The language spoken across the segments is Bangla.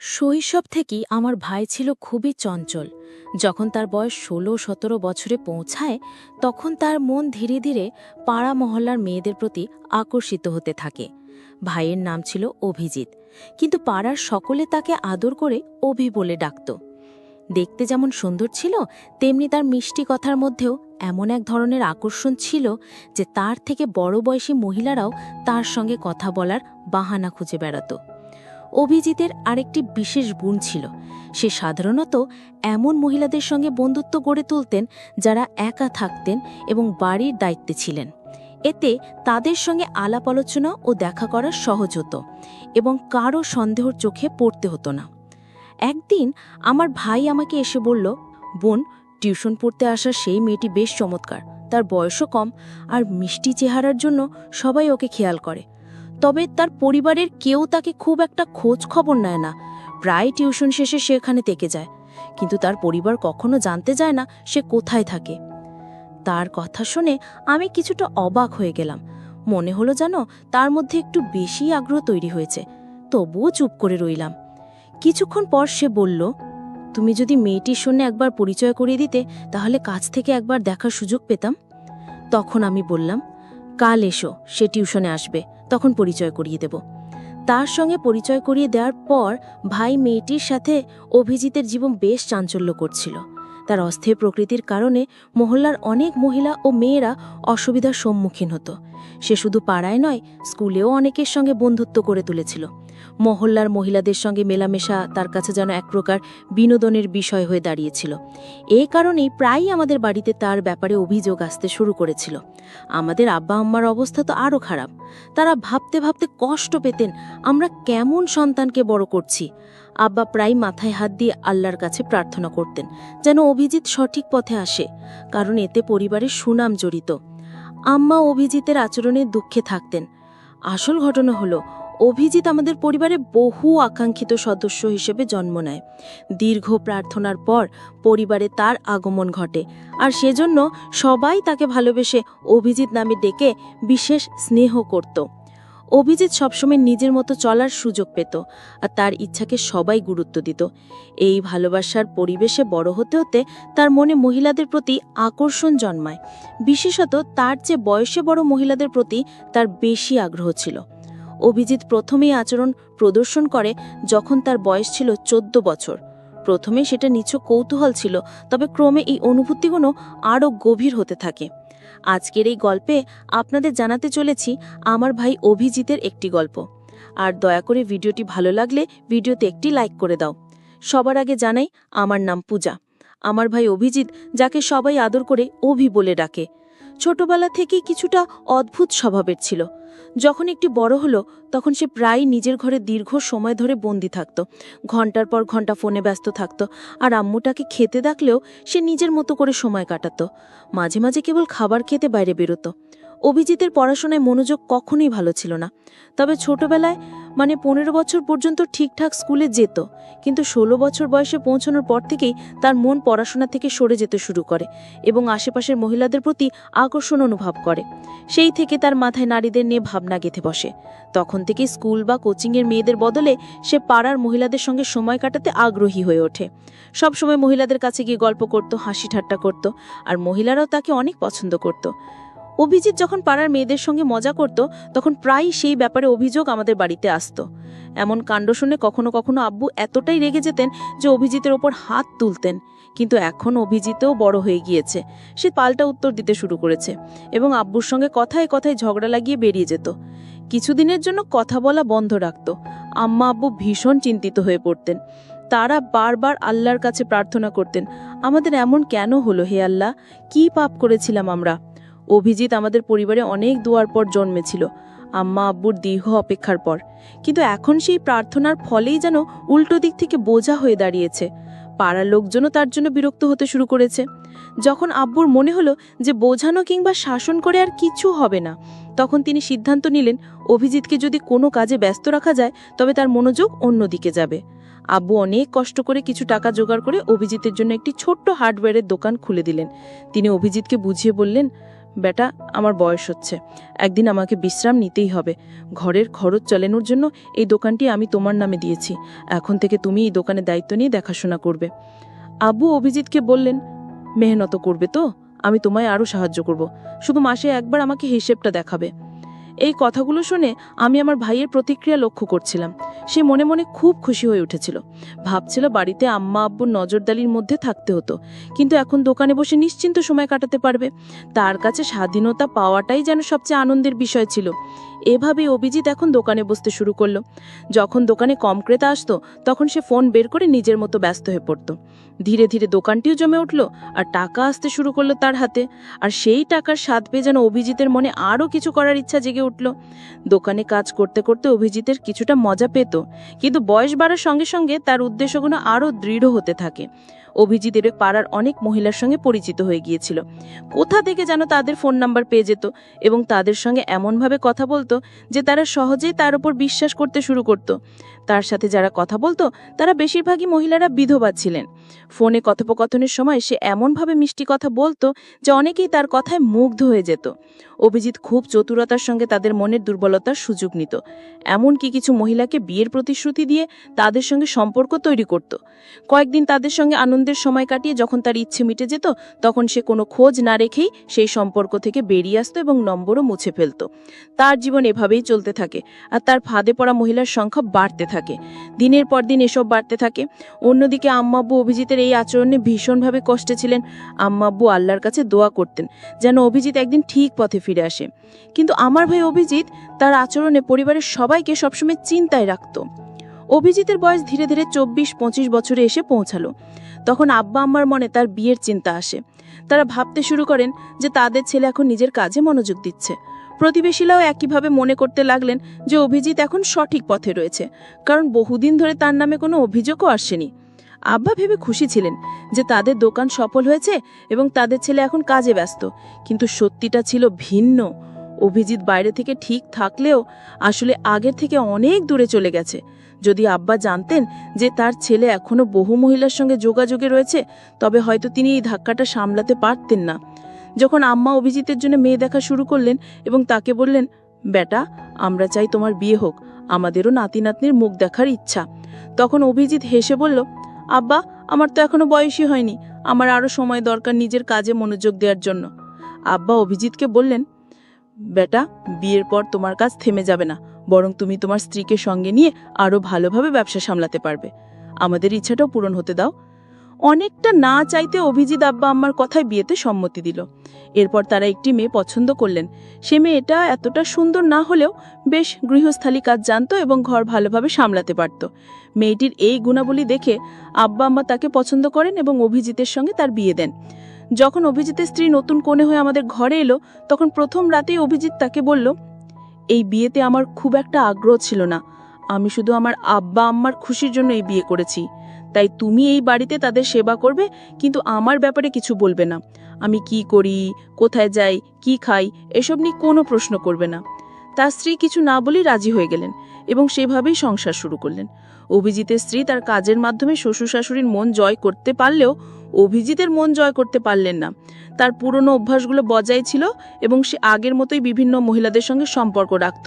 শৈশব থেকেই আমার ভাই ছিল খুবই চঞ্চল। যখন তার বয়স ষোলো সতেরো বছরে পৌঁছায়, তখন তার মন ধীরে ধীরে পাড়া মহল্লার মেয়েদের প্রতি আকর্ষিত হতে থাকে। ভাইয়ের নাম ছিল অভিজিৎ, কিন্তু পাড়ার সকলে তাকে আদর করে অভি বলে ডাকত। দেখতে যেমন সুন্দর ছিল, তেমনি তার মিষ্টি কথার মধ্যেও এমন এক ধরনের আকর্ষণ ছিল যে তার থেকে বড় বয়সী মহিলারাও তার সঙ্গে কথা বলার বাহানা খুঁজে বেড়াত। অভিজিতের আরেকটি বিশেষ গুণ ছিল। সে সাধারণত এমন মহিলাদের সঙ্গে বন্ধুত্ব গড়ে তুলতেন যারা একা থাকতেন এবং বাড়ির দায়িত্বে ছিলেন। এতে তাদের সঙ্গে আলাপ আলোচনা ও দেখা করা সহজ হতো এবং কারও সন্দেহর চোখে পড়তে হতো না। একদিন আমার ভাই আমাকে এসে বলল, বোন, টিউশন পড়তে আসা সেই মেয়েটি বেশ চমৎকার। তার বয়সও কম আর মিষ্টি চেহারার জন্য সবাই ওকে খেয়াল করে। তবে তার পরিবারের কেউ তাকে খুব একটা খোঁজ খবর নেয় না। প্রায় টিউশন শেষে সে এখানে থেকে যায়। কিন্তু তার পরিবার কখনো জানতে যায় না সে কোথায় থাকে। তার কথা শুনে আমি কিছুটা অবাক হয়ে গেলাম। মনে হলো যেন তার মধ্যে একটু বেশি আগ্রহ তৈরি হয়েছে। তবুও চুপ করে রইলাম। কিছুক্ষণ পর সে বলল, তুমি যদি মেয়েটির সঙ্গে একবার পরিচয় করিয়ে দিতে, তাহলে কাছ থেকে একবার দেখার সুযোগ পেতাম? তখন আমি বললাম কাল এসো, সে টিউশনে আসবে, তখন পরিচয় করিয়ে দেব। তার সঙ্গে পরিচয় করিয়ে দেওয়ার পর ভাই মেয়েটির সাথে অভিজিতের জীবন বেশ চাঞ্চল্য করছিল। তার অস্থির প্রকৃতির কারণে মহল্লার অনেক মহিলা ও মেয়েরা অসুবিধার সম্মুখীন হতো। সে শুধু পাড়ায় নয়, স্কুলেও অনেকের সঙ্গে বন্ধুত্ব করে তুলেছিল। মহল্লার মহিলাদের সঙ্গে মেলামেশা তার কাছে যেন এক প্রকার বিনোদনের বিষয় হয়ে দাঁড়িয়েছিল। এই কারণেই প্রায়ই আমাদের বাড়িতে তার ব্যাপারে অভিযোগ আসতে শুরু করেছিল। আমাদের আব্বা আম্মার অবস্থা তো আরও খারাপ। তারা ভাবতে ভাবতে কষ্ট পেতেন, আমরা কেমন সন্তানকে বড় করছি। আব্বা প্রায় মাথায় হাত দিয়ে আল্লাহর কাছে প্রার্থনা করতেন, যেন অভিজিৎ সঠিক পথে আসে, কারণ এতে পরিবারের সুনাম জড়িত। আম্মা অভিজিতের আচরণে দুঃখে থাকতেন। আসল ঘটনা হলো অভিজিৎ আমাদের পরিবারে বহু আকাঙ্ক্ষিত সদস্য হিসেবে জন্ম নেয়। দীর্ঘ প্রার্থনার পর পরিবারে তার আগমন ঘটে আর সেজন্য সবাই তাকে ভালোবেসে অভিজিৎ নামে ডেকে বিশেষ স্নেহ করত। অভিজিৎ সবসময় নিজের মতো চলার সুযোগ পেত আর তার ইচ্ছাকে সবাই গুরুত্ব দিত। এই ভালোবাসার পরিবেশে বড় হতে হতে তার মনে মহিলাদের প্রতি আকর্ষণ জন্মায়। বিশেষত তার চেয়ে বয়সে বড় মহিলাদের প্রতি তার বেশি আগ্রহ ছিল। অভিজিৎ প্রথমেই আচরণ প্রদর্শন করে যখন তার বয়স ছিল চোদ্দ বছর। প্রথমে সেটা নিচু কৌতূহল ছিল, তবে ক্রমে এই অনুভূতিগুলো আরও গভীর হতে থাকে। আজকের এই গল্পে আপনাদের জানাতে চলেছি আমার ভাই অভিজিতের একটি গল্প। আর দয়া করে ভিডিওটি ভালো লাগলে ভিডিওতে একটি লাইক করে দাও। সবার আগে জানাই আমার নাম পূজা। আমার ভাই অভিজিৎ, যাকে সবাই আদর করে অভি বলে ডাকে। ছোটবেলা থেকেই কিছুটা অদ্ভুত স্বভাবের ছিল। যখন একটি বড় হলো, তখন সে প্রায় নিজের ঘরে দীর্ঘ সময় ধরে বন্দি থাকত। ঘণ্টার পর ঘণ্টা ফোনে ব্যস্ত থাকত আর আম্মুটাকে খেতে ডাকলেও সে নিজের মতো করে সময় কাটাত। মাঝে মাঝে কেবল খাবার খেতে বাইরে বেরোতো। অভিজিতের পড়াশোনায় মনোযোগ কখনোই ভালো ছিল না। তবে ছোটবেলায় মানে পনেরো বছর পর্যন্ত ঠিকঠাক স্কুলে যেত। কিন্তু ষোলো বছর বয়সে পৌঁছানোর পর থেকেই তার মন পড়াশোনা থেকে সরে যেতে শুরু করে এবং আশেপাশের মহিলাদের প্রতি আকর্ষণ অনুভব করে। সেই থেকে তার মাথায় নারীদের নিয়ে ভাবনা গেঁথে বসে। তখন থেকে স্কুল বা কোচিংয়ের মেয়েদের বদলে সে পাড়ার মহিলাদের সঙ্গে সময় কাটাতে আগ্রহী হয়ে ওঠে। সবসময় মহিলাদের কাছে গিয়ে গল্প করত, হাসি ঠাট্টা করত, আর মহিলারাও তাকে অনেক পছন্দ করত। অভিজিৎ যখন পাড়ার মেয়েদের সঙ্গে মজা করত, তখন প্রায়ই সেই ব্যাপারে অভিযোগ আমাদের বাড়িতে আসতো। এমন কাণ্ড শুনে কখনো কখনো আব্বু এতটাই রেগে যেতেন যে অভিজিতের ওপর হাত তুলতেন। কিন্তু এখন অভিজিতেও বড় হয়ে গিয়েছে। সে পাল্টা উত্তর দিতে শুরু করেছে এবং আব্বুর সঙ্গে কথায় কথায় ঝগড়া লাগিয়ে বেরিয়ে যেত। কিছুদিনের জন্য কথা বলা বন্ধ রাখত। আম্মা আব্বু ভীষণ চিন্তিত হয়ে পড়তেন। তারা বারবার আল্লাহর কাছে প্রার্থনা করতেন, আমাদের এমন কেন হলো হে আল্লাহ? কি পাপ করেছিলাম আমরা? অভিজিৎ আমাদের পরিবারে অনেক দুয়ার পর জন্মেছিল। আম্মা আব্বুর দীর্ঘ অপেক্ষার পর। কিন্তু এখন সেই প্রার্থনার ফলেই যেন উল্টো দিক থেকে বোঝা হয়ে দাঁড়িয়েছে। পাড়ার লোকজনও তার জন্য বিরক্ত হতে শুরু করেছে। যখন আব্বুর মনে হলো যে বোঝানো কিংবা শাসন করে আর কিছু হবে না, তখন তিনি সিদ্ধান্ত নিলেন, অভিজিৎকে যদি কোনো কাজে ব্যস্ত রাখা যায়, তবে তার মনোযোগ অন্যদিকে যাবে। আব্বু অনেক কষ্ট করে কিছু টাকা জোগাড় করে অভিজিতের জন্য একটি ছোট্ট হার্ডওয়্যারের দোকান খুলে দিলেন। তিনি অভিজিৎকে বুঝিয়ে বললেন বেটা, আমার বয়স হচ্ছে। একদিন আমাকে বিশ্রাম নিতেই হবে। ঘরের খরচ চালানোর জন্য এই দোকানটি আমি তোমার নামে দিয়েছি। এখন থেকে তুমি এই দোকানের দায়িত্ব নিয়ে দেখাশোনা করবে। আব্বু অভিজিৎকে বললেন, মেহনত করবে তো? আমি তোমায় আরও সাহায্য করব। শুধু মাসে একবার আমাকে হিসেবটা দেখাবে। এই কথাগুলো শুনে আমি আমার ভাইয়ের প্রতিক্রিয়া লক্ষ্য করছিলাম। সে মনে মনে খুব খুশি হয়ে উঠেছিল। ভাবছিল বাড়িতে আম্মা আব্বুর নজরদারির মধ্যে থাকতে হতো, কিন্তু এখন দোকানে বসে নিশ্চিন্ত সময় কাটাতে পারবে। তার কাছে স্বাধীনতা পাওয়াটাই যেন সবচেয়ে আনন্দের বিষয় ছিল। এভাবেই অভিজিৎ এখন দোকানে বসতে শুরু করল। যখন দোকানে কম ক্রেতা আসতো, তখন সে ফোন বের করে নিজের মতো ব্যস্ত হয়ে পড়তো। ধীরে ধীরে দোকানটিও জমে উঠল আর টাকা আসতে শুরু করল তার হাতে। আর সেই টাকার স্বাদ পেয়ে যেন অভিজিতের মনে আরও কিছু করার ইচ্ছা জেগে উঠল। দোকানে কাজ করতে করতে অভিজিতের কিছুটা মজা পেত। কিন্তু বয়স বাড়ার সঙ্গে সঙ্গে তার উদ্দেশ্যগুলো আরও দৃঢ় হতে থাকে। অভিজিতের পাড়ার অনেক মহিলার সঙ্গে পরিচিত হয়ে গিয়েছিল। কোথা থেকে যেন তাদের ফোন নাম্বার পেয়ে যেত এবং তাদের সঙ্গে এমনভাবে কথা বলতো যে তারা সহজেই তার উপর বিশ্বাস করতে শুরু করত। তার সাথে যারা কথা বলতো, তারা বেশিরভাগই মহিলারা বিধবা ছিলেন। ফোনে কথোপকথনের সময় সে এমনভাবে মিষ্টি কথা বলতো যে অনেকেই তার কথায় মুগ্ধ হয়ে যেত। অভিজিৎ খুব চতুরতার সঙ্গে তাদের মনের দুর্বলতার সুযোগ নিত। এমনকি কিছু মহিলাকে বিয়ের প্রতিশ্রুতি দিয়ে তাদের সঙ্গে সম্পর্ক তৈরি করত। কয়েকদিন তাদের সঙ্গে আনন্দের সময় কাটিয়ে যখন তার ইচ্ছে মিটে যেত, তখন সে কোনো খোঁজ না রেখেই সেই সম্পর্ক থেকে বেরিয়ে আসতো এবং নম্বরও মুছে ফেলত। তার জীবন এভাবেই চলতে থাকে আর তার ফাঁদে পড়া মহিলার সংখ্যা বাড়তে থাকে। দিনের পর দিন এসব বাড়তে থাকে। অন্যদিকে আম্মাব্বু অভিজিতের এই আচরণে ভীষণভাবে কষ্টে ছিলেন। আম্মাব্বু আল্লাহর কাছে দোয়া করতেন যেন অভিজিৎ একদিন ঠিক পথে ফিরে আসে। কিন্তু আমার ভাই অভিজিৎ তার আচরণে পরিবারের সবাইকে সবসময় চিন্তায় রাখত। অভিজিতের বয়স ধীরে ধীরে চব্বিশ, পঁচিশ বছরে এসে পৌঁছালো। তখন আব্বা আম্মার মনে তার বিয়ের চিন্তা আসে। তারা ভাবতে শুরু করেন যে তাদের ছেলে এখন নিজের কাজে মনোযোগ দিচ্ছে। প্রতিবেশীরাও একইভাবে মনে করতে লাগলেন যে অভিজিৎ এখন সঠিক পথে রয়েছে। কারণ বহুদিন ধরে তার নামে কোনো অভিযোগও আসেনি। আব্বা ভেবে খুশি ছিলেন যে তাদের দোকান সফল হয়েছে এবং তাদের ছেলে এখন কাজে ব্যস্ত। কিন্তু সত্যিটা ছিল ভিন্ন। অভিজিৎ বাইরে থেকে ঠিক থাকলেও আসলে আগের থেকে অনেক দূরে চলে গেছে। যদি আব্বা জানতেন যে তার ছেলে এখনও বহু মহিলার সঙ্গে যোগাযোগে রয়েছে, তবে হয়তো তিনি এই ধাক্কাটা সামলাতে পারতেন না। যখন আম্মা অভিজিতের জন্য মেয়ে দেখা শুরু করলেন এবং তাকে বললেন, বেটা, আমরা চাই তোমার বিয়ে হোক। আমাদেরও নাতি নাতনির মুখ দেখার ইচ্ছা। তখন অভিজিৎ হেসে বলল আব্বা, আমার তো এখনও বয়সই হয়নি। আমার আরও সময় দরকার নিজের কাজে মনোযোগ দেওয়ার জন্য। আব্বা অভিজিৎকে বললেন, বেটা, বিয়ের পর তোমার কাজ থেমে যাবে না। বরং তুমি তোমার স্ত্রীকে সঙ্গে নিয়ে আরও ভালোভাবে ব্যবসা সামলাতে পারবে। আমাদের ইচ্ছাটাও পূরণ হতে দাও। অনেকটা না চাইতে অভিজিৎ আব্বা আম্মার কথায় বিয়েতে সম্মতি দিল। এরপর তারা একটি মেয়ে পছন্দ করলেন। সে মেয়েটা এতটা সুন্দর না হলেও বেশ গৃহস্থালী কাজ জানতো এবং ঘর ভালোভাবে সামলাতে পারত। মেয়েটির এই গুণাবলী দেখে আব্বা আম্মা তাকে পছন্দ করেন এবং অভিজিতের সঙ্গে তার বিয়ে দেন। যখন অভিজিতের স্ত্রী নতুন কোণে হয়ে আমাদের ঘরে এলো, তখন প্রথম রাতেই অভিজিৎ তাকে বলল, এই বিয়েতে আমার খুব একটা আগ্রহ ছিল না। আমি শুধু আমার আব্বা আম্মার খুশির জন্য এই বিয়ে করেছি। তাই তুমি এই বাড়িতে তাদের সেবা করবে, কিন্তু আমার ব্যাপারে কিছু বলবে না। আমি কি করি, কোথায় যাই, কি খাই, এসব নিয়ে কোনো প্রশ্ন করবে না। তার স্ত্রী কিছু না বলেই রাজি হয়ে গেলেন এবং সেভাবেই সংসার শুরু করলেন। অভিজিতের স্ত্রী তার কাজের মাধ্যমে শ্বশুর শাশুড়ির মন জয় করতে পারলেও অভিজিতের মন জয় করতে পারলেন না। তার পুরনো অভ্যাসগুলো বজায় ছিল এবং সে আগের মতোই বিভিন্ন মহিলাদের সঙ্গে সম্পর্ক রাখত।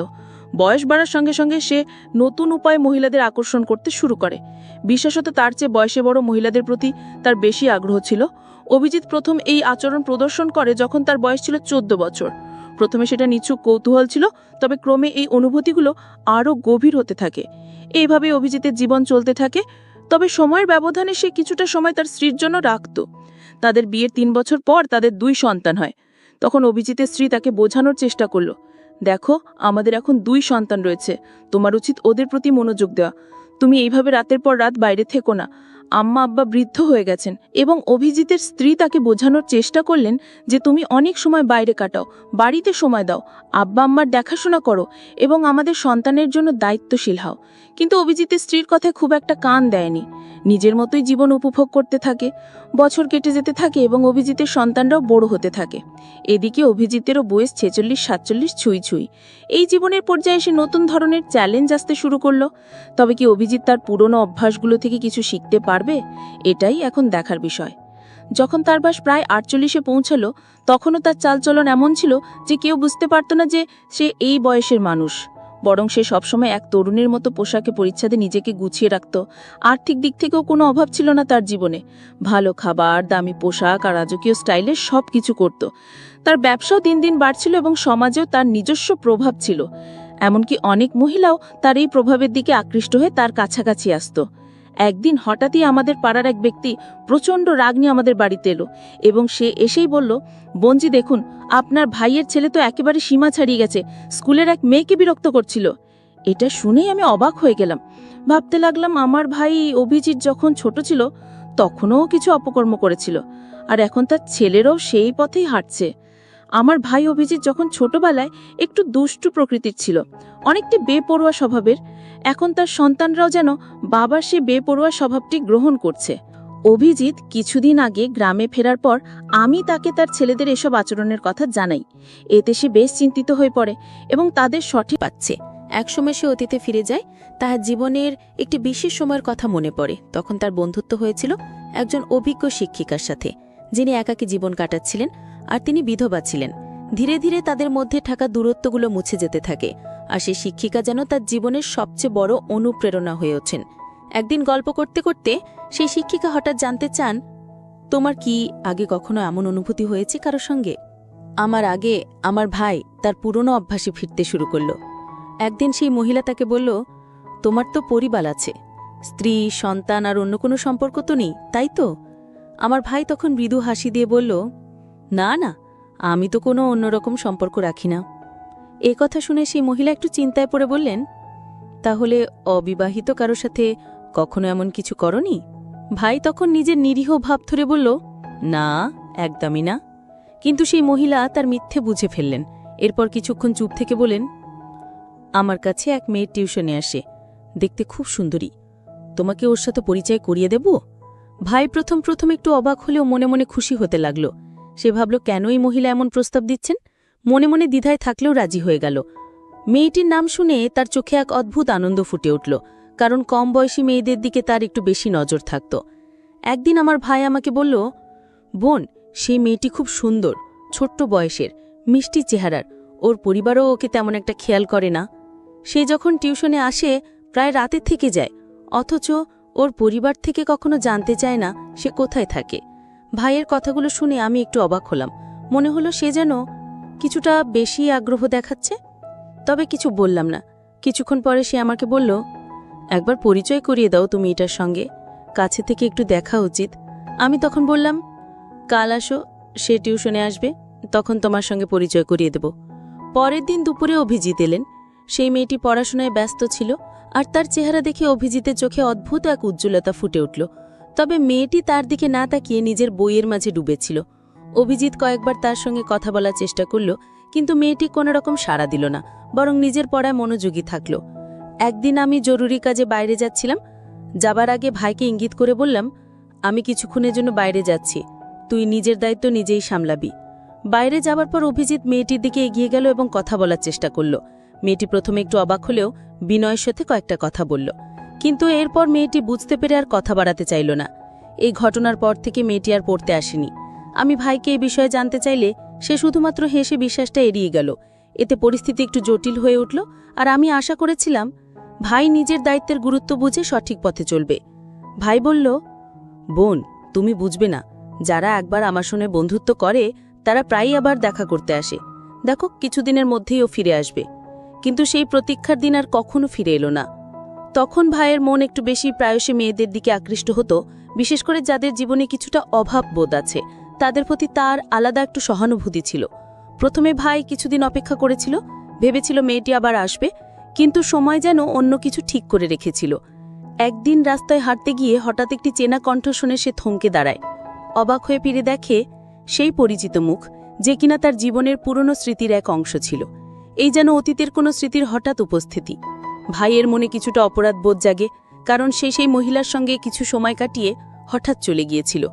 বয়স বাড়ার সঙ্গে সঙ্গে সে নতুন উপায়ে মহিলাদের আকর্ষণ করতে শুরু করে। বিশেষত তার চেয়ে বয়সে বড় মহিলাদের প্রতি তার বেশি আগ্রহ ছিল। অভিজিৎ প্রথম এই আচরণ প্রদর্শন করে যখন তার বয়স ছিল চোদ্দ বছর। প্রথমে সেটা নিচু কৌতূহল ছিল, তবে ক্রমে এই অনুভূতিগুলো আরও গভীর হতে থাকে। এইভাবে অভিজিতের জীবন চলতে থাকে, তবে সময়ের ব্যবধানে সে কিছুটা সময় তার স্ত্রীর জন্য রাখত। তাদের বিয়ের তিন বছর পর তাদের দুই সন্তান হয়। তখন অভিজিতের স্ত্রী তাকে বোঝানোর চেষ্টা করল, দেখো, আমাদের এখন দুই সন্তান রয়েছে, তোমার উচিত ওদের প্রতি মনোযোগ দেওয়া। তুমি এইভাবে রাতের পর রাত বাইরে থেকো না আম্মা আব্বা বৃদ্ধ হয়ে গেছেন এবং অভিজিতের স্ত্রী তাকে বোঝানোর চেষ্টা করলেন যে তুমি অনেক সময় বাইরে কাটাও, বাড়িতে সময় দাও, আব্বা আম্মার দেখাশোনা করো এবং আমাদের সন্তানের জন্য দায়িত্বশীল হও। কিন্তু অভিজিতের স্ত্রীর কথায় খুব একটা কান দেয়নি। নিজের মতোই জীবন উপভোগ করতে থাকে, বছর কেটে যেতে থাকে এবং অভিজিতের সন্তানরাও বড় হতে থাকে। এদিকে অভিজিতেরও বয়স ছেচল্লিশ, সাতচল্লিশ, ছুঁই ছুঁই। এই জীবনের পর্যায়ে এসে নতুন ধরনের চ্যালেঞ্জ আসতে শুরু করল। তবে কি অভিজিৎ তার পুরনো অভ্যাসগুলো থেকে কিছু শিখতে পারবে? এটাই এখন দেখার বিষয়। যখন তার বাস প্রায় আটচল্লিশে পৌঁছালো, তখনও তার চালচলন এমন ছিল যে কেউ বুঝতে পারত না যে সে এই বয়সের মানুষ। বরং সে সবসময় এক তরুণের মতো পোশাকে পরিচ্ছদে নিজেকে গুছিয়ে রাখত। আর্থিক দিক থেকেও কোনো অভাব ছিল না তার জীবনে। ভালো খাবার, দামি পোশাক আর রাজকীয় স্টাইলে সব কিছু করত। তার ব্যবসাও দিন দিন বাড়ছিল এবং সমাজেও তার নিজস্ব প্রভাব ছিল। এমনকি অনেক মহিলাও তার এই প্রভাবের দিকে আকৃষ্ট হয়ে তার কাছাকাছি আসত। একদিন হঠাৎই আমাদের পাড়ার এক ব্যক্তি প্রচণ্ড রাগ নিয়ে আমাদের বাড়িতে এলো এবং সে এসেই বলল বঞ্জি দেখুন, আপনার ভাইয়ের ছেলে তো একেবারে সীমা ছাড়িয়ে গেছে, স্কুলের এক মেয়েকে বিরক্ত করছিল। এটা শুনেই আমি অবাক হয়ে গেলাম। ভাবতে লাগলাম আমার ভাই অভিজিৎ যখন ছোট ছিল, তখনও কিছু অপকর্ম করেছিল, আর এখন তার ছেলেরও সেই পথেই হাঁটছে। আমার ভাই অভিজিৎ যখন ছোটবেলায় একটু দুষ্টু প্রকৃতির ছিল, অনেকটি বেপরোয়া স্বভাবের, এখন তার সন্তানরাও যেন বাবার সে বেপরোয়া স্বভাবটি গ্রহণ করছে। অভিজিৎ কিছুদিন আগে গ্রামে ফেরার পর আমি তাকে তার ছেলেদের এসব আচরণের কথা জানাই। এতে সে বেশ চিন্তিত হয়ে পড়ে এবং তাদের সঠিক পাচ্ছে। একসময় সে অতীতে ফিরে যায় তাহার জীবনের একটি বিশেষ সময়ের কথা মনে পড়ে। তখন তার বন্ধুত্ব হয়েছিল একজন অভিজ্ঞ শিক্ষিকার সাথে, যিনি একাকী জীবন কাটাচ্ছিলেন আর তিনি বিধবা ছিলেন। ধীরে ধীরে তাদের মধ্যে থাকা দূরত্বগুলো মুছে যেতে থাকে, আর সে শিক্ষিকা যেন তার জীবনের সবচেয়ে বড় অনুপ্রেরণা হয়ে ওঠেন। একদিন গল্প করতে করতে সেই শিক্ষিকা হঠাৎ জানতে চান, তোমার কি আগে কখনো এমন অনুভূতি হয়েছে কারও সঙ্গে? আমার আগে আমার ভাই তার পুরনো অভ্যাসে ফিরতে শুরু করল। একদিন সেই মহিলা তাকে বলল, তোমার তো পরিবার আছে, স্ত্রী, সন্তান আর অন্য কোনো সম্পর্ক তো নেই, তাই তো? আমার ভাই তখন মৃদু হাসি দিয়ে বলল না না, আমি তো কোনো অন্যরকম সম্পর্ক রাখি না। এ কথা শুনে সেই মহিলা একটু চিন্তায় পড়ে বললেন, তাহলে অবিবাহিত কারও সাথে কখনো এমন কিছু করনি? ভাই তখন নিজের নিরীহ ভাব ধরে বলল, না, একদমই না। কিন্তু সেই মহিলা তার মিথ্যে বুঝে ফেললেন। এরপর কিছুক্ষণ চুপ থেকে বলেন আমার কাছে এক মেয়ের টিউশনে আসে, দেখতে খুব সুন্দরী। তোমাকে ওর সাথে পরিচয় করিয়ে দেব? ভাই প্রথম প্রথম একটু অবাক হলেও মনে মনে খুশি হতে লাগল। সে ভাবল, কেনই মহিলা এমন প্রস্তাব দিচ্ছেন? মনে মনে দ্বিধায় থাকলেও রাজি হয়ে গেল। মেয়েটির নাম শুনে তার চোখে এক অদ্ভুত আনন্দ ফুটে উঠল, কারণ কম বয়সী মেয়েদের দিকে তার একটু বেশি নজর থাকত। একদিন আমার ভাই আমাকে বলল, বোন, সেই মেয়েটি খুব সুন্দর, ছোট্ট বয়সের, মিষ্টি চেহারার, ওর পরিবারও ওকে তেমন একটা খেয়াল করে না। সে যখন টিউশনে আসে, প্রায় রাতে থেকে যায়, অথচ ওর পরিবার থেকে কখনো জানতে চায় না সে কোথায় থাকে। ভাইয়ের কথাগুলো শুনে আমি একটু অবাক হলাম। মনে হলো সে যেন কিছুটা বেশি আগ্রহ দেখাচ্ছে। তবে কিছু বললাম না। কিছুক্ষণ পরে সে আমাকে বলল, একবার পরিচয় করিয়ে দাও তুমি এটার সঙ্গে। কাছে থেকে একটু দেখা উচিত। আমি তখন বললাম, কাল আসো, সে টিউশনে আসবে, তখন তোমার সঙ্গে পরিচয় করিয়ে দেব। পরের দিন দুপুরে অভিজিৎ এলেন। সেই মেয়েটি পড়াশোনায় ব্যস্ত ছিল আর তার চেহারা দেখে অভিজিতের চোখে অদ্ভুত এক উজ্জ্বলতা ফুটে উঠল। তবে মেয়েটি তার দিকে না তাকিয়ে নিজের বইয়ের মাঝে ডুবেছিল। অভিজিৎ কয়েকবার তার সঙ্গে কথা বলার চেষ্টা করল, কিন্তু মেয়েটি কোনো রকম সাড়া দিল না, বরং নিজের পড়ায় মনোযোগী থাকল। একদিন আমি জরুরি কাজে বাইরে যাচ্ছিলাম। যাবার আগে ভাইকে ইঙ্গিত করে বললাম, আমি কিছুক্ষণের জন্য বাইরে যাচ্ছি। তুই নিজের দায়িত্ব নিজেই সামলাবি। বাইরে যাবার পর অভিজিৎ মেয়েটির দিকে এগিয়ে গেল এবং কথা বলার চেষ্টা করল। মেয়েটি প্রথমে একটু অবাক হলেও বিনয়ের সাথে কয়েকটা কথা বলল। কিন্তু এরপর মেয়েটি বুঝতে পেরে আর কথা বাড়াতে চাইল না। এই ঘটনার পর থেকে মেয়েটি আর পড়তে আসেনি। আমি ভাইকে এই বিষয়ে জানতে চাইলে সে শুধুমাত্র হেসে বিশ্বাসটা এড়িয়ে গেল। এতে পরিস্থিতি একটু জটিল হয়ে উঠল আর আমি আশা করেছিলাম, ভাই নিজের দায়িত্বের গুরুত্ব বুঝে সঠিক পথে চলবে। ভাই বলল, বোন, তুমি বুঝবে না। যারা একবার আমার সঙ্গে বন্ধুত্ব করে, তারা প্রায়ই আবার দেখা করতে আসে। দেখো, কিছুদিনের মধ্যেই ও ফিরে আসবে। কিন্তু সেই প্রতীক্ষার দিন আর কখনো ফিরে এলো না। তখন ভাইয়ের মন একটু বেশি প্রায়শই মেয়েদের দিকে আকৃষ্ট হতো, বিশেষ করে যাদের জীবনে কিছুটা অভাব বোধ আছে। তাদের প্রতি তার আলাদা একটু সহানুভূতি ছিল। প্রথমে ভাই কিছুদিন অপেক্ষা করেছিল, ভেবেছিল মেয়েটি আবার আসবে, কিন্তু সময় যেন অন্য কিছু ঠিক করে রেখেছিল। একদিন রাস্তায় হাঁটতে গিয়ে হঠাৎ একটি চেনা কণ্ঠ শুনে সে থমকে দাঁড়ায়। অবাক হয়ে ফিরে দেখে, সেই পরিচিত মুখ, যে কিনা তার জীবনের পুরনো স্মৃতির এক অংশ ছিল। এই যেন অতীতের কোনো স্মৃতির হঠাৎ উপস্থিতি। ভাইয়ের মনে কিছুটা অপরাধ বোধ জাগে, কারণ সে সেই মহিলার সঙ্গে কিছু সময় কাটিয়ে হঠাৎ চলে গিয়েছিল।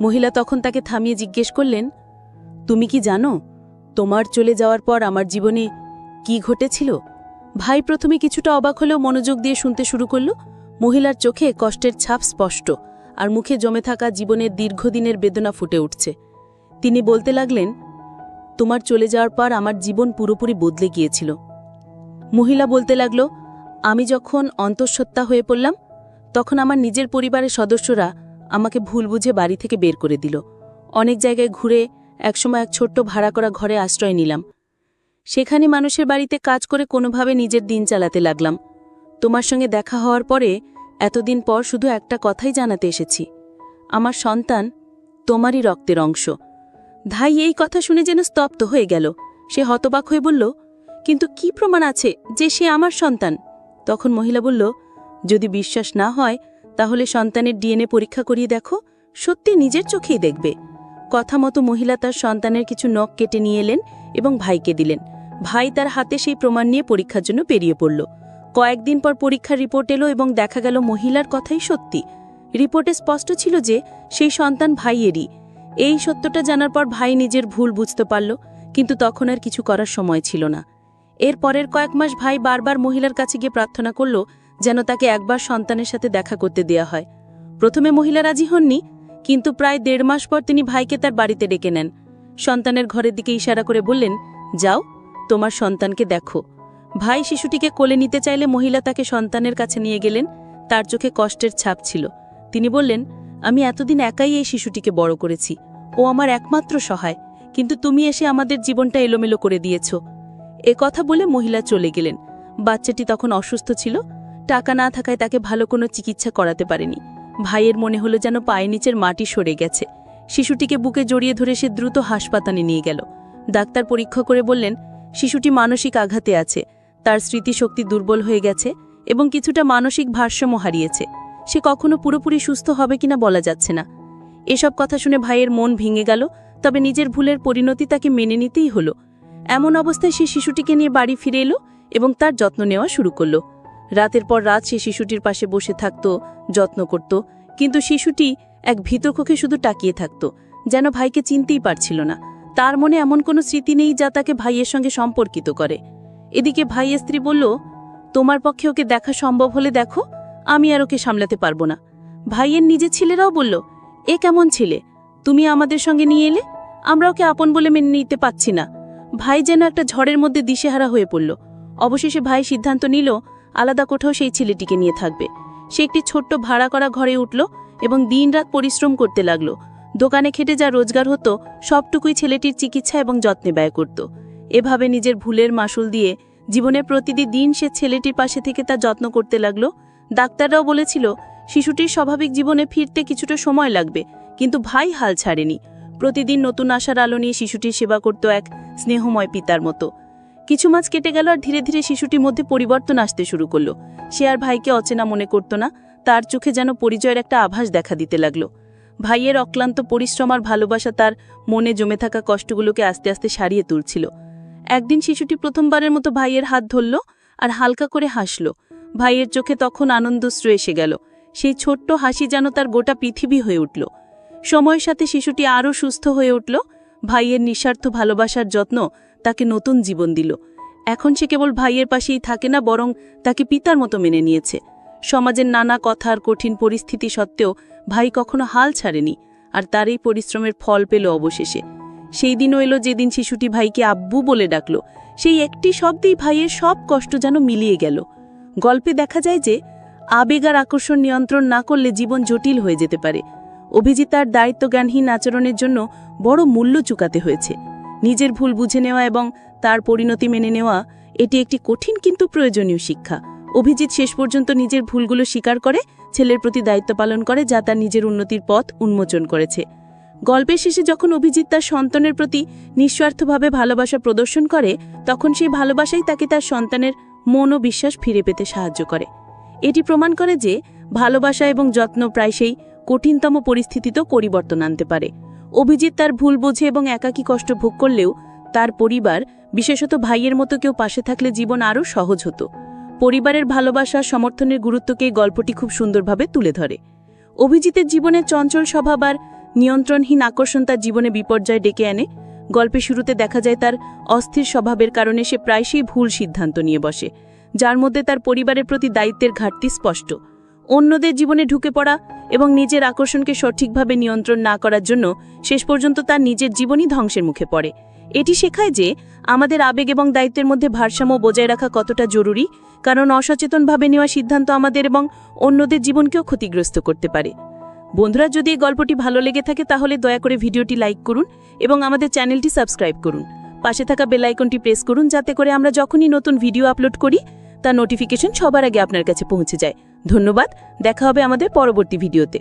মহিলা তখন তাকে থামিয়ে জিজ্ঞেস করলেন, তুমি কি জানো, তোমার চলে যাওয়ার পর আমার জীবনে কি ঘটেছিল? ভাই প্রথমে কিছুটা অবাক হলেও মনোযোগ দিয়ে শুনতে শুরু করল, মহিলার চোখে কষ্টের ছাপ স্পষ্ট, আর মুখে জমে থাকা জীবনের দীর্ঘদিনের বেদনা ফুটে উঠছে। তিনি বলতে লাগলেন, তোমার চলে যাওয়ার পর আমার জীবন পুরোপুরি বদলে গিয়েছিল। মহিলা বলতে লাগল আমি যখন অন্তঃসত্ত্বা হয়ে পড়লাম, তখন আমার নিজের পরিবারের সদস্যরা আমাকে ভুল বুঝে বাড়ি থেকে বের করে দিল। অনেক জায়গায় ঘুরে একসময় এক ছোট্ট ভাড়া করা ঘরে আশ্রয় নিলাম। সেখানে মানুষের বাড়িতে কাজ করে কোনোভাবে নিজের দিন চালাতে লাগলাম। তোমার সঙ্গে দেখা হওয়ার পরে এতদিন পর শুধু একটা কথাই জানাতে এসেছি। আমার সন্তান তোমারই রক্তের অংশ। ধাই এই কথা শুনে যেন স্তব্ধ হয়ে গেল। সে হতবাক হয়ে বলল, কিন্তু কি প্রমাণ আছে যে সে আমার সন্তান? তখন মহিলা বলল, যদি বিশ্বাস না হয়, তাহলে সন্তানের ডিএনএ পরীক্ষা করিয়ে দেখো, সত্যি নিজের চোখেই দেখবে। কথা মতো মহিলা তার সন্তানের কিছু নখ কেটে নিয়ে এলেন এবং ভাইকে দিলেন। ভাই তার হাতে সেই প্রমাণ নিয়ে পরীক্ষার জন্য বেরিয়ে পড়ল। কয়েকদিন পর পরীক্ষার রিপোর্ট এলো এবং দেখা গেল মহিলার কথাই সত্যি। রিপোর্টে স্পষ্ট ছিল যে, সেই সন্তান ভাইয়েরই। এই সত্যটা জানার পর ভাই নিজের ভুল বুঝতে পারল, কিন্তু তখন আর কিছু করার সময় ছিল না। এর পরের কয়েক মাস ভাই বারবার মহিলার কাছে গিয়ে প্রার্থনা করল যেন তাকে একবার সন্তানের সাথে দেখা করতে দেয়া হয়। প্রথমে মহিলা রাজি হননি, কিন্তু প্রায় দেড় মাস পর তিনি ভাইকে তার বাড়িতে ডেকে নেন। সন্তানের ঘরের দিকে ইশারা করে বললেন, যাও, তোমার সন্তানকে দেখো। ভাই শিশুটিকে কোলে নিতে চাইলে মহিলা তাকে সন্তানের কাছে নিয়ে গেলেন, তার চোখে কষ্টের ছাপ ছিল। তিনি বললেন, আমি এতদিন একাই এই শিশুটিকে বড় করেছি। ও আমার একমাত্র সহায়। কিন্তু তুমি এসে আমাদের জীবনটা এলোমেলো করে দিয়েছ। এ কথা বলে মহিলা চলে গেলেন। বাচ্চাটি তখন অসুস্থ ছিল। টাকা না থাকায় তাকে ভালো কোনো চিকিৎসা করাতে পারেনি। ভাইয়ের মনে হলো যেন পায়ে নিচের মাটি সরে গেছে। শিশুটিকে বুকে জড়িয়ে ধরে সে দ্রুত হাসপাতালে নিয়ে গেল। ডাক্তার পরীক্ষা করে বললেন, শিশুটি মানসিক আঘাতে আছে। তার স্মৃতিশক্তি দুর্বল হয়ে গেছে এবং কিছুটা মানসিক ভারসাম্য হারিয়েছে। সে কখনো পুরোপুরি সুস্থ হবে কিনা বলা যাচ্ছে না। এসব কথা শুনে ভাইয়ের মন ভেঙে গেল, তবে নিজের ভুলের পরিণতি তাকে মেনে নিতেই হলো। এমন অবস্থায় সে শিশুটিকে নিয়ে বাড়ি ফিরে এলো এবং তার যত্ন নেওয়া শুরু করল। রাতের পর রাত সে শিশুটির পাশে বসে থাকত, যত্ন করত, কিন্তু শিশুটি এক ভিতরকক্ষে শুধু টাকিয়ে থাকত, যেন ভাইকে চিনতেই পারছিল না। তার মনে এমন কোনো স্মৃতি নেই যা তাকে ভাইয়ের সঙ্গে সম্পর্কিত করে। এদিকে ভাইয়ের স্ত্রী বলল, তোমার পক্ষে ওকে দেখা সম্ভব হলে দেখো, আমি আর ওকে সামলাতে পারব না। ভাইয়ের নিজের ছেলেরাও বলল, এ কেমন ছেলে? তুমি আমাদের সঙ্গে নিয়ে এলে? আমরা ওকে আপন বলে মেনে নিতে পাচ্ছি না। ভাই যেন একটা ঝড়ের মধ্যে দিশেহারা হয়ে পড়ল। অবশেষে ভাই সিদ্ধান্ত নিল, আলাদা কোথাও সেই ছেলেটিকে নিয়ে থাকবে। সে একটি ছোট্ট ভাড়া করা ঘরে উঠল এবং দিনরাত পরিশ্রম করতে লাগল। দোকানে খেটে যা রোজগার হতো, সবটুকুই ছেলেটির চিকিৎসা এবং যত্নে ব্যয় করত। এভাবে নিজের ভুলের মাসুল দিয়ে জীবনের প্রতিটি দিন সে ছেলেটির পাশে থেকে তা যত্ন করতে লাগল। ডাক্তাররাও বলেছিল, শিশুটির স্বাভাবিক জীবনে ফিরতে কিছুটা সময় লাগবে, কিন্তু ভাই হাল ছাড়েনি। প্রতিদিন নতুন আশার আলো নিয়ে শিশুটির সেবা করত এক স্নেহময় পিতার মতো। কিছু মাস কেটে গেল আর ধীরে ধীরে শিশুটির মধ্যে পরিবর্তন আসতে শুরু করল। সে আর ভাইকে অচেনা মনে করত না, তার চোখে যেন পরিচয়ের একটা আভাস দেখা দিতে লাগল। ভাইয়ের অক্লান্ত পরিশ্রম আর ভালোবাসা তার মনে জমে থাকা কষ্টগুলোকে আস্তে আস্তে সারিয়ে তুলছিল। একদিন শিশুটি প্রথমবারের মতো ভাইয়ের হাত ধরল আর হালকা করে হাসল। ভাইয়ের চোখে তখন আনন্দশ্রু এসে গেল। সেই ছোট্ট হাসি যেন তার গোটা পৃথিবী হয়ে উঠল। সময়ের সাথে শিশুটি আরও সুস্থ হয়ে উঠল। ভাইয়ের নিঃস্বার্থ ভালোবাসার যত্ন তাকে নতুন জীবন দিল। এখন সে কেবল ভাইয়ের পাশেই থাকে না, বরং তাকে পিতার মতো মেনে নিয়েছে। সমাজের নানা কথার কঠিন পরিস্থিতি সত্ত্বেও ভাই কখনো হাল ছাড়েনি, আর তার এই পরিশ্রমের ফল পেল অবশেষে। সেই দিনও এলো যেদিন শিশুটি ভাইকে আব্বু বলে ডাকল। সেই একটি শব্দেই ভাইয়ের সব কষ্ট যেন মিলিয়ে গেল। গল্পে দেখা যায় যে, আবেগ আর আকর্ষণ নিয়ন্ত্রণ না করলে জীবন জটিল হয়ে যেতে পারে। অভিজিৎ তার দায়িত্বজ্ঞানহীন আচরণের জন্য বড় মূল্য চুকাতে হয়েছে। নিজের ভুল বুঝে নেওয়া এবং তার পরিণতি মেনে নেওয়া এটি একটি কঠিন কিন্তু প্রয়োজনীয় শিক্ষা। অভিজিৎ শেষ পর্যন্ত নিজের ভুলগুলো স্বীকার করে, ছেলের প্রতি দায়িত্ব পালন করে যা তার নিজের উন্নতির পথ উন্মোচন করেছে। গল্পের শেষে যখন অভিজিৎ তার সন্তানের প্রতি নিঃস্বার্থভাবে ভালোবাসা প্রদর্শন করে, তখন সেই ভালোবাসাই তাকে তার সন্তানের মন ও বিশ্বাস ফিরে পেতে সাহায্য করে। এটি প্রমাণ করে যে ভালোবাসা এবং যত্ন প্রায়শই কঠিনতম পরিস্থিতিতেও পরিবর্তন আনতে পারে। অভিজিৎ তার ভুল বোঝে এবং একাকী কষ্ট ভোগ করলেও তার পরিবার, বিশেষত ভাইয়ের মতো কেউ পাশে থাকলে জীবন আরও সহজ হতো। পরিবারের ভালোবাসা, সমর্থনের গুরুত্বকে গল্পটি খুব সুন্দরভাবে তুলে ধরে। অভিজিতের জীবনে চঞ্চল স্বভাব আর নিয়ন্ত্রণহীন আকর্ষণ তার জীবনে বিপর্যয় ডেকে আনে। গল্পের শুরুতে দেখা যায় তার অস্থির স্বভাবের কারণে সে প্রায়শই ভুল সিদ্ধান্ত নিয়ে বসে, যার মধ্যে তার পরিবারের প্রতি দায়িত্বের ঘাটতি স্পষ্ট। অন্যদের জীবনে ঢুকে পড়া এবং নিজের আকর্ষণকে সঠিকভাবে নিয়ন্ত্রণ না করার জন্য শেষ পর্যন্ত তার নিজের জীবনই ধ্বংসের মুখে পড়ে। এটি শেখায় যে আমাদের আবেগ এবং দায়িত্বের মধ্যে ভারসাম্য বজায় রাখা কতটা জরুরি, কারণ অসচেতনভাবে নেওয়া সিদ্ধান্ত আমাদের এবং অন্যদের জীবনকেও ক্ষতিগ্রস্ত করতে পারে। বন্ধুরা, যদি এই গল্পটি ভালো লেগে থাকে, তাহলে দয়া করে ভিডিওটি লাইক করুন এবং আমাদের চ্যানেলটি সাবস্ক্রাইব করুন। পাশে থাকা বেল আইকনটি প্রেস করুন, যাতে করে আমরা যখনই নতুন ভিডিও আপলোড করি, তার নোটিফিকেশন সবার আগে আপনার কাছে পৌঁছে যায়। ধন্যবাদ দেখা হবে আমাদের পরবর্তী ভিডিওতে।